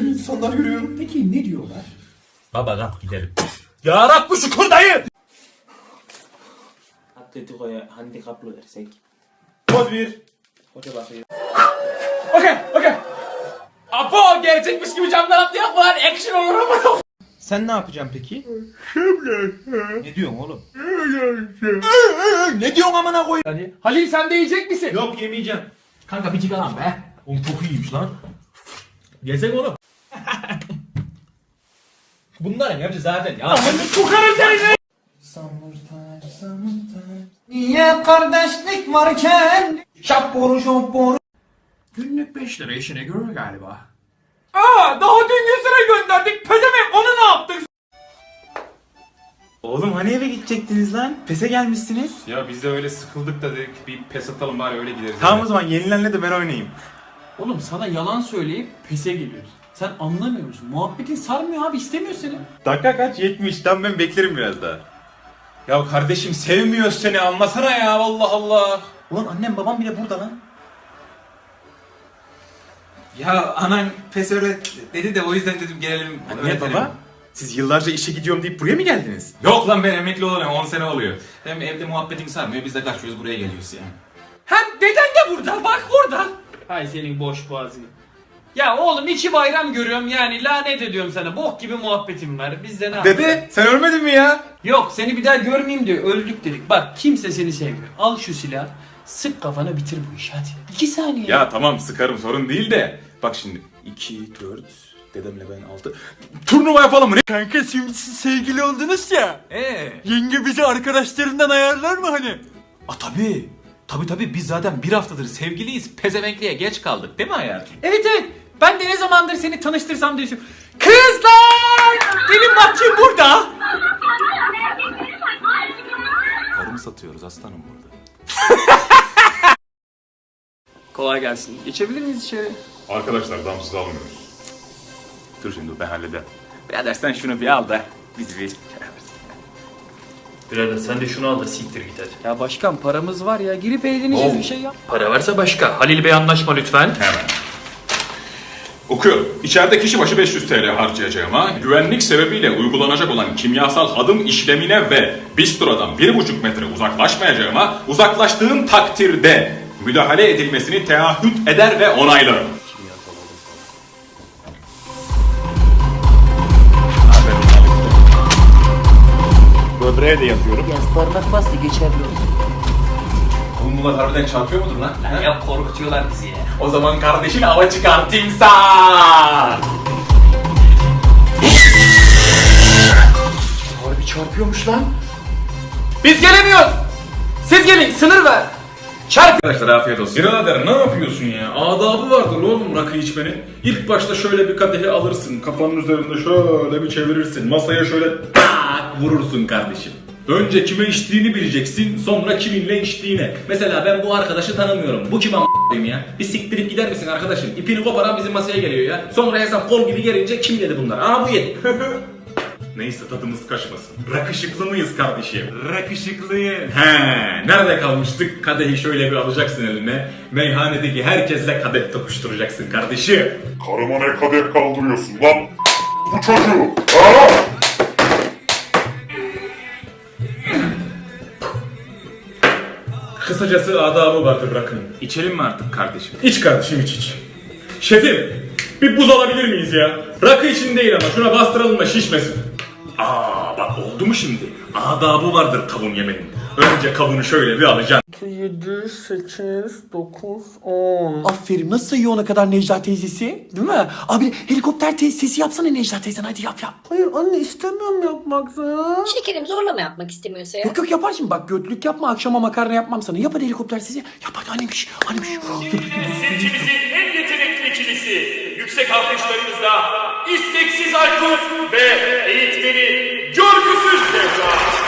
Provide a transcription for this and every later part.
İnsanlar görüyorum. Peki ne diyorlar? Baba kalk gidelim. Ya Rabbi şükür dayı. Atletico'ya handikaplı versek. Poz bir. Hoca bakıyor. Okey okey. Apo gerçekmiş gibi camdan atlayak var. Action olur ama. Sen ne yapacaksın peki? ne diyorsun oğlum? ne diyorsun amına koy? Hadi. Halil sen de yiyecek misin? Yok yemeyeceğim. Kanka bir çıkar lan be. Oğlum çok iyiymiş lan. Yesek oğlum. Bunların hepsi zaten ya. Sokarım seni. Niye kardeşlik varken? Şapboru şapboru. Günlük 5 lira işine görür galiba. Aa daha dün 100 lira gönderdik. Pezemek onu ne yaptık? Oğlum hani eve gidecektiniz lan? Pese gelmişsiniz. Ya biz de öyle sıkıldık da dedik bir pes atalım bari öyle gideriz. Tamam o zaman yenilenle de ben oynayayım. Oğlum sana yalan söyleyip pese geliyoruz. Sen anlamıyor musun? Muhabbetin sarmıyor abi istemiyor seni. Dakika kaç? 70. Tamam ben beklerim biraz daha. Ya kardeşim sevmiyor seni anlasana ya Allah Allah. Ulan annem babam bile burada lan. Ya anan pes öğret dedi de o yüzden dedim gelelim. Anne öğretelim. baba. Siz yıllarca işe gidiyorum deyip buraya mı geldiniz? Yok lan ben emekli olamam 10 sene oluyor. Hem evde muhabbetin sarmıyor biz de kaçıyoruz buraya geliyoruz yani. Hem deden de burada bak burada. Hay senin boş boğazını. Ya oğlum iki bayram görüyorum yani lanet ediyorum sana. Bok gibi muhabbetim var. Biz de ne yapalım? Dede sen ölmedin mi ya? Yok seni bir daha görmeyeyim diyor. Öldük dedik. Bak kimse seni sevmiyor. Al şu silahı. Sık kafana bitir bu işi hadi. İki saniye. Ya tamam sıkarım sorun değil de. Bak şimdi 2, 4, dedemle ben 6. Turnuva yapalım mı? Kanka şimdi siz sevgili oldunuz ya. Ee? Yenge bizi arkadaşlarından ayarlar mı hani? A tabi. Tabi tabi biz zaten bir haftadır sevgiliyiz. Pezemekliğe geç kaldık değil mi hayatım? Evet evet. Ben de ne zamandır seni tanıştırsam diye düşünüyorum. Kızlar! Bak kim burada? Karımı satıyoruz aslanım burada. Kolay gelsin. Geçebilir miyiz içeri? Arkadaşlar damsız almıyoruz. Dur şimdi ben hallederim. Birader sen şunu bir al da biz bir... Birader sen de şunu al da siktir git hadi. Ya başkan paramız var ya. Girip eğleneceğiz Oo. bir şey yap. Para varsa başka. Halil Bey anlaşma lütfen. Hemen. Okuyorum. İçeride kişi başı 500 TL harcayacağıma, güvenlik sebebiyle uygulanacak olan kimyasal adım işlemine ve bistrodan 1,5 metre uzaklaşmayacağıma, uzaklaştığım takdirde müdahale edilmesini teahhüt eder ve onaylarım. Böbreğe de yazıyorum. Parmak bastı geçerli olur. Oğlum bunlar harbiden çarpıyor mudur lan? Ya korkutuyorlar bizi ya. O zaman kardeşin hava çıkartayım sa. Harbi çarpıyormuş lan. Biz gelemiyoruz. Siz gelin sınır ver. Arkadaşlar afiyet olsun. Birader ne yapıyorsun ya? Adabı vardır oğlum rakı içmenin. İlk başta şöyle bir kadehi alırsın. Kafanın üzerinde şöyle bir çevirirsin. Masaya şöyle tak vurursun kardeşim. Önce kime içtiğini bileceksin, sonra kiminle içtiğine. Mesela ben bu arkadaşı tanımıyorum. Bu kim a**ayım ya? Bir siktirip gider misin arkadaşım? İpini koparan bizim masaya geliyor ya. Sonra hesap kol gibi gelince kim yedi bunlar? Aa bu yedi. Neyse tadımız kaçmasın. Rakışıklı mıyız kardeşim? Rakışıklıyız. He, nerede kalmıştık? Kadehi şöyle bir alacaksın eline. Meyhanedeki herkesle kadeh tokuşturacaksın kardeşim. Karıma ne kadeh kaldırıyorsun lan? Bu çocuğu. Ha? Kısacası adabı vardır rakının. İçelim mi artık kardeşim? İç kardeşim iç iç. Şefim, bir buz alabilir miyiz ya? Rakı için değil ama şuna bastıralım da şişmesin. Aa bak oldu mu şimdi? Adabı vardır kavun yemenin. Önce kavunu şöyle bir alacaksın. 7, 8, 9, 10. Aferin nasıl sayıyor ona kadar Necla teyzesi? Değil mi? Abi helikopter te- sesi yapsana Necla teyzen hadi yap yap. Hayır anne istemiyorum yapmak ya. Şekerim zorlama yapmak istemiyorsa ya. Yok yok yapar şimdi bak götlük yapma akşama makarna yapmam sana. Yap hadi helikopter sesi. Yap hadi annemiş annemiş. Sirkimizin en yetenekli ikilisi, yüksek alkışlarınızla isteksiz Aykut ve eğitmeni Görgüsüz Sevda.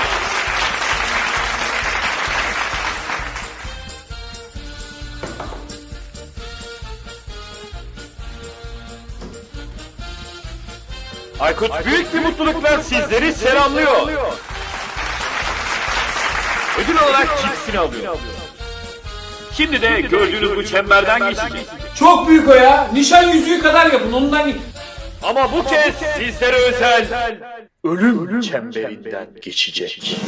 Aykut büyük bir mutlulukla sizleri selamlıyor. Ödül olarak cipsini alıyor. Şimdi de gördüğünüz bu çemberden geçecek. Çok büyük o ya. Nişan yüzüğü kadar yapın ondan Ama bu kez sizlere özel Ölüm çemberinden geçecek.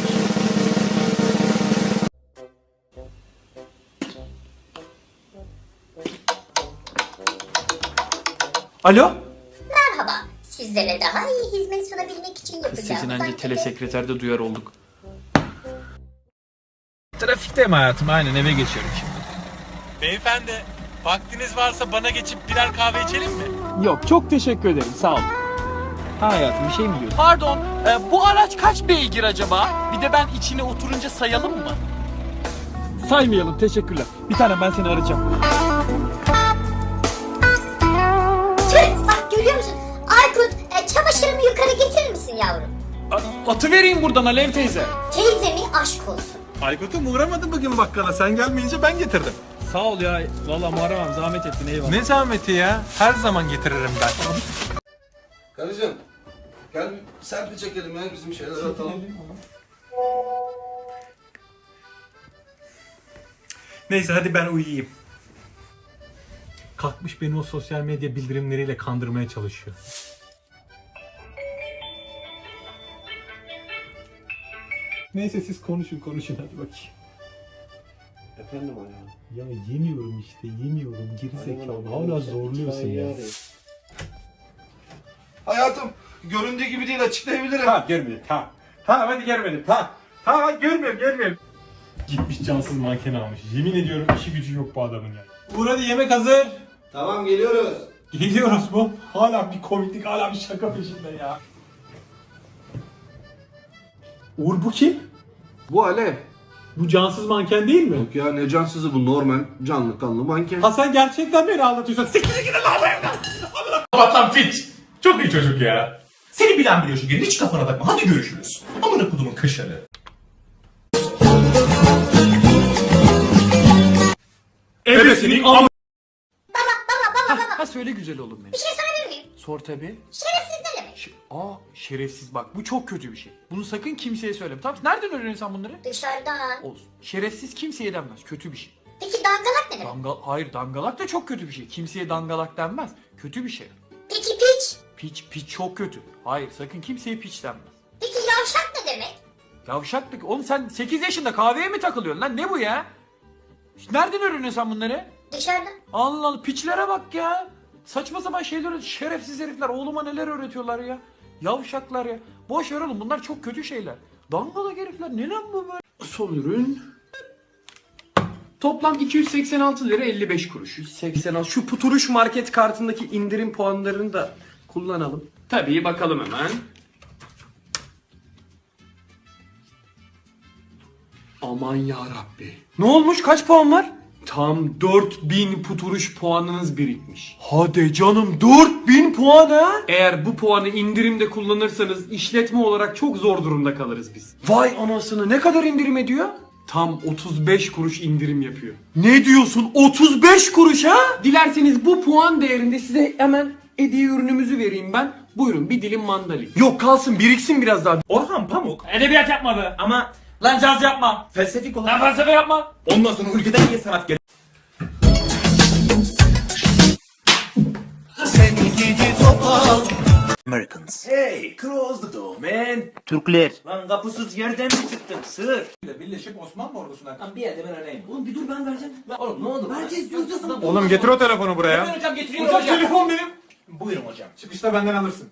Alo? Sizlere daha iyi hizmet sunabilmek için yapacağımız Sesin anca ankete- telesekreterde duyar olduk. Trafikteyim hayatım aynen eve geçiyorum şimdi. Beyefendi, vaktiniz varsa bana geçip birer kahve içelim mi? Yok çok teşekkür ederim sağ ol. Ha hayatım bir şey mi diyorsun? Pardon, e, bu araç kaç beygir acaba? Bir de ben içine oturunca sayalım mı? Saymayalım teşekkürler. Bir tane ben seni arayacağım. Yavrum? Atı vereyim buradan Alev teyze. Teyzemi aşk olsun. Aykut'um uğramadı bugün bakkala sen gelmeyince ben getirdim. Sağ ol ya valla muharamam zahmet ettin eyvallah. Ne zahmeti ya her zaman getiririm ben. Karıcığım gel bir selfie çekelim ya bizim şeyler atalım. Neyse hadi ben uyuyayım. Kalkmış beni o sosyal medya bildirimleriyle kandırmaya çalışıyor. Neyse siz konuşun konuşun hadi bakayım. Efendim ayağım. Ya yemiyorum işte yemiyorum geri zekalı hala zorluyorsun ya. Hayatım göründüğü gibi değil açıklayabilirim. Tamam görmedim tamam. Tamam hadi görmedim tamam. Tamam görmüyorum görmüyorum. Gitmiş cansız manken almış. Yemin ediyorum işi gücü yok bu adamın ya. Uğur hadi yemek hazır. Tamam geliyoruz. Geliyoruz mu? Hala bir komiklik hala bir şaka peşinde ya. Uğur bu kim? Bu Alev. Bu cansız manken değil mi? Yok ya ne cansızı bu normal canlı kanlı manken. Ha sen gerçekten beni anlatıyorsun. Siktir gidin lan bu evden. Vatan fit. Çok iyi çocuk ya. Seni bilen biliyor şu hiç kafana takma. Hadi görüşürüz. Amına kudumun kaşarı. Ebesinin am... Ha söyle güzel oğlum benim. Bir şey sorabilir miyim? Sor tabi. Şerefsiz? Aa şerefsiz bak bu çok kötü bir şey. Bunu sakın kimseye söyleme. Tamam nereden öğreniyorsun sen bunları? Dışarıdan. Olsun. Şerefsiz kimseye denmez. Kötü bir şey. Peki dangalak ne demek? Dangal hayır dangalak da çok kötü bir şey. Kimseye dangalak denmez. Kötü bir şey. Peki piç? Piç piç çok kötü. Hayır sakın kimseye piç denmez. Peki yavşak ne demek? Yavşaklık. Oğlum sen 8 yaşında kahveye mi takılıyorsun lan? Ne bu ya? Nereden öğreniyorsun sen bunları? Dışarıdan. Allah Allah piçlere bak ya. Saçma sapan şeyler şerefsiz herifler oğluma neler öğretiyorlar ya. Yavşaklar ya. Boş ver oğlum bunlar çok kötü şeyler. Dangalak herifler ne lan bu böyle? Son ürün. Toplam 286 lira 55 kuruş. 186. Şu puturuş market kartındaki indirim puanlarını da kullanalım. Tabii bakalım hemen. Aman ya Rabbi. Ne olmuş? Kaç puan var? Tam 4000 puturuş puanınız birikmiş. Hadi canım 4000 puan ha? Eğer bu puanı indirimde kullanırsanız işletme olarak çok zor durumda kalırız biz. Vay anasını ne kadar indirim ediyor? Tam 35 kuruş indirim yapıyor. Ne diyorsun 35 kuruş ha? Dilerseniz bu puan değerinde size hemen hediye ürünümüzü vereyim ben. Buyurun bir dilim mandalin. Yok kalsın biriksin biraz daha. Orhan Pamuk edebiyat yapmadı ama lan caz yapma. Felsefik olan. Lan felsefe yapma. Ondan sonra ülkeden niye sanat gel? Americans. Hey, close the door man. Türkler. Lan kapısız yerden mi çıktın sığır? Birleşip Osmanlı ordusuna. Lan bir yerde ben arayayım. Oğlum bir dur ben vereceğim. Lan oğlum ne oldu? Vereceğiz diyoruz da sana. Oğlum getir o telefonu buraya. Hocam getireyim hocam. telefon benim. Buyurun hocam. Çıkışta benden alırsın.